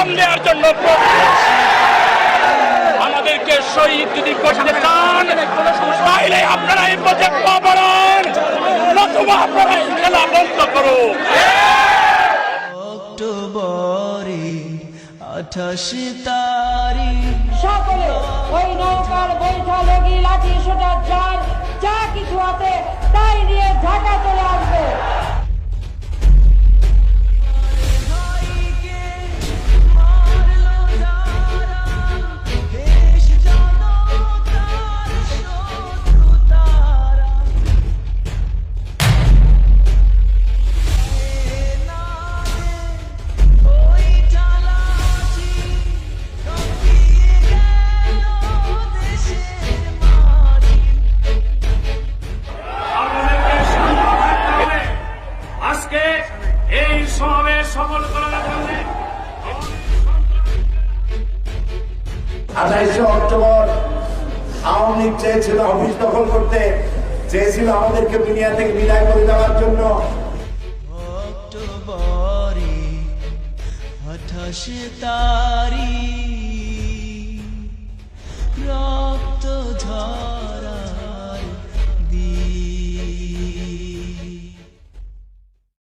জীবন দেওয়ার জন্য আমাদেরকে শহীদ যদি করতে চান তাইলে আপনারা এই প্রজেক্ট করেন নতুবা আপনারা এই খেলা বন্ধ করুন। অক্টোবরে আঠাশ তারিখ সকলে ওই নৌকার বৈঠা লগি লাঠি সোটা যার যা কিছু আছে এই সমাবেশ সফল করার জন্য আঠাইশে অক্টোবর আওয়ামী লীগ চেয়েছিল অফিস দখল করতে চেয়েছিল আমাদেরকে দুনিয়া থেকে বিদায় করে দেওয়ার জন্য। অক্টোবরে আঠাশ তারিখ